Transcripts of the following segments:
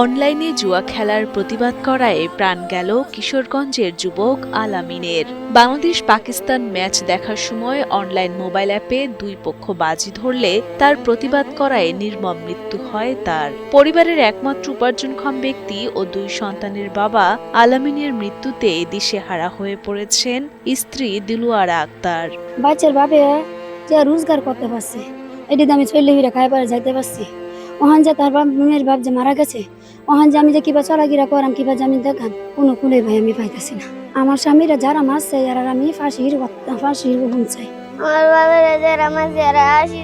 অনলাইনে জুয়া খেলার প্রতিবাদ করায় প্রাণ গেল কিশোরগঞ্জের যুবক আলামিনের। বাংলাদেশ পাকিস্তান ম্যাচ দেখার সময় অনলাইন মোবাইল অ্যাপে দুই পক্ষ বাজি ধরলে তার প্রতিবাদ করায় নির্মম মৃত্যু হয় তার। পরিবারের একমাত্র উপার্জনক্ষম ব্যক্তি ও দুই সন্তানের বাবা আলামিনের মৃত্যুতে দিশেহারা হয়ে পড়েছেন স্ত্রী দিলুয়ারা আক্তার। বাচ্চার বাপে যে রোজগার করতে পারছে, এটি আমি চলে ফিরে খাই পারে যাইতে পারছি। ওখান যা তার মেয়ের বাপ যে মারা গেছে ওখান যে আমি যে কিবা চলাগিরা করাম, কিবা যে আমি দেখাম, কোনো কুলে ভাই আমি পাইতেছি না। আমার স্বামীরা যারা মারছে যারা আমি ফাঁসির ফাঁসির বোন চাই। আমার বাবারা যারা মাছ যারা আসি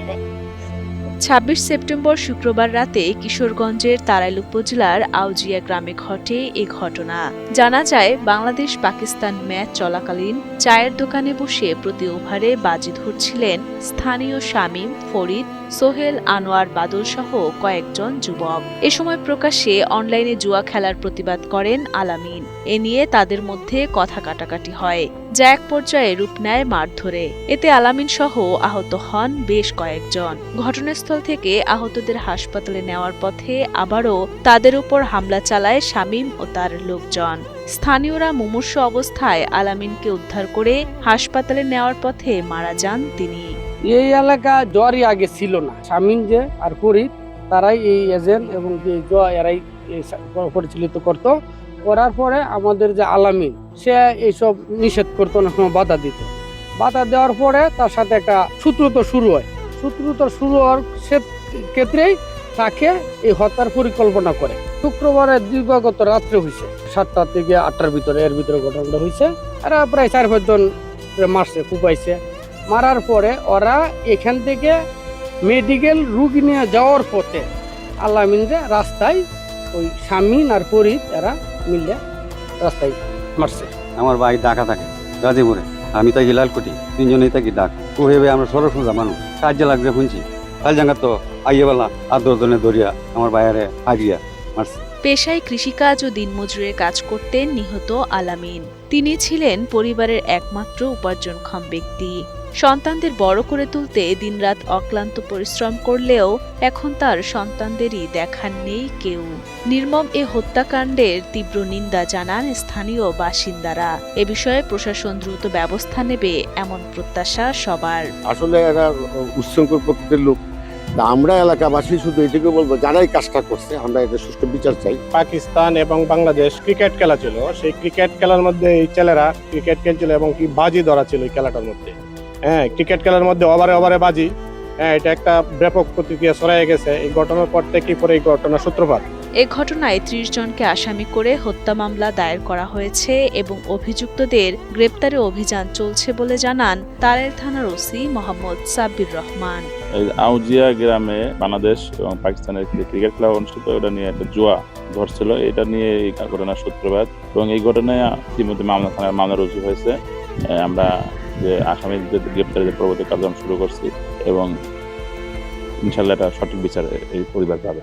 ২৬ সেপ্টেম্বর শুক্রবার রাতে কিশোরগঞ্জের তারাইল উপজেলার আউজিয়া গ্রামে ঘটে এ ঘটনা। জানা যায়, বাংলাদেশ পাকিস্তান ম্যাচ চলাকালীন চায়ের দোকানে বসে প্রতি ওভারে বাজি ধরছিলেন স্থানীয় শামীম, ফরিদ, সোহেল, আনোয়ার বাদল সহ কয়েকজন যুবক। এ সময় প্রকাশ্যে অনলাইনে জুয়া খেলার প্রতিবাদ করেন আলামিন। এ নিয়ে তাদের মধ্যে কথা কাটাকাটি হয়। যা এক পর্যায়ে রূপ নেয় মারধরে। এতে আলামিন সহ আহত হন বেশ কয়েকজন। ঘটনাস্থল থেকে আহতদের হাসপাতালে নেওয়ার পথে আবারও তাদের উপর হামলা চালায় শামীম ও তার লোকজন। স্থানীয়রা মুমূর্ষ অবস্থায় আলামিনকে উদ্ধার করে হাসপাতালে নেওয়ার পথে মারা যান তিনি। এই এলাকা জ্বরই আগে ছিল না। স্বামীন যে আর ফরিদ, তারাই এই এজেন্ট এবং এরাই পরিচালিত করত। করার পরে আমাদের যে আলামিন, সে এইসব নিষেধ করতো অনেক সময় বাধা দিত। বাধা দেওয়ার পরে তার সাথে একটা সূত্রত শুরু হয়। সূত্রত শুরু হওয়ার সে- ক্ষেত্রেই তাকে এই হত্যার পরিকল্পনা করে। শুক্রবারে দিবাগত রাত্রে হয়েছে। সাতটা থেকে আটটার ভিতরে, এর ভিতরে ঘটনাটা হয়েছে। এরা প্রায় চার পাঁচজন মারছে, কুপাইছে। মারার পরে ওরা এখান থেকে মেডিকেল রুগী নিয়ে যাওয়ার পথে আল্লামিন যে রাস্তায় ওই স্বামীন আর পরিত এরা মিলে রাস্তায় মারছে। আমার ভাই ঢাকা থাকে গাজীপুরে। আমি থাকি লালকুটি তিনজনেই থাকি ডাক তো ভেবে আমরা সরস সোজা মানুষ কাজে লাগছে শুনছি। কাল জাঙ্গা তো আইয়েবেলা আর দশজনে ধরিয়া আমার বাইরে আগিয়া মারছে। পেশায় কৃষিকাজ ও দিনমজুরের কাজ করতেন নিহত আলামিন। তিনি ছিলেন পরিবারের একমাত্র উপার্জনক্ষম ব্যক্তি। সন্তানদের বড় করে তুলতে দিনরাত অক্লান্ত পরিশ্রম করলেও এখন তার সন্তানদেরই দেখার নেই কেউ। নির্মম এ হত্যাকাণ্ডের তীব্র নিন্দা জানান স্থানীয় বাসিন্দারা। এ বিষয়ে প্রশাসন দ্রুত ব্যবস্থা নেবে এমন প্রত্যাশা সবার। আসলে এরা উচ্ছৃঙ্খল প্রকৃতির লোক। আমরা এলাকাবাসী শুধু এটুকু বলব যারাই কাজটা করছে আমরা এদের সুষ্ঠু বিচার চাই। পাকিস্তান এবং বাংলাদেশ ক্রিকেট খেলা ছিল। সেই ক্রিকেট খেলার মধ্যে এই ছেলেরা ক্রিকেট খেলছিল এবং কি বাজি ধরা ছিল এই খেলাটার মধ্যে। হ্যাঁ ক্রিকেট খেলার মধ্যে ওভারে ওভারে বাজি। হ্যাঁ এটা একটা ব্যাপক প্রতিক্রিয়া ছড়াই গেছে। এই ঘটনার পর থেকেই পরে এই ঘটনার সূত্রপাত। এ ঘটনায় ত্রিশ জনকে আসামি করে হত্যা মামলা দায়ের করা হয়েছে এবং অভিযুক্তদের গ্রেপ্তারে অভিযান চলছে বলে জানান তারেল থানার ওসি মোহাম্মদ সাব্বির রহমান। আউজিয়া গ্রামে বাংলাদেশ এবং পাকিস্তানের ক্রিকেট খেলা অনুষ্ঠিত ওটা নিয়ে একটা জুয়া ধরছিল এটা নিয়ে এই ঘটনার সূত্রপাত এবং এই ঘটনায় ইতিমধ্যে মামলা থানায় মামলা রুজু হয়েছে। আমরা যে আসামিদের গ্রেপ্তারের পরবর্তী কার্যক্রম শুরু করছি এবং ইনশাল্লাহ এটা সঠিক বিচার এই পরিবার পাবে।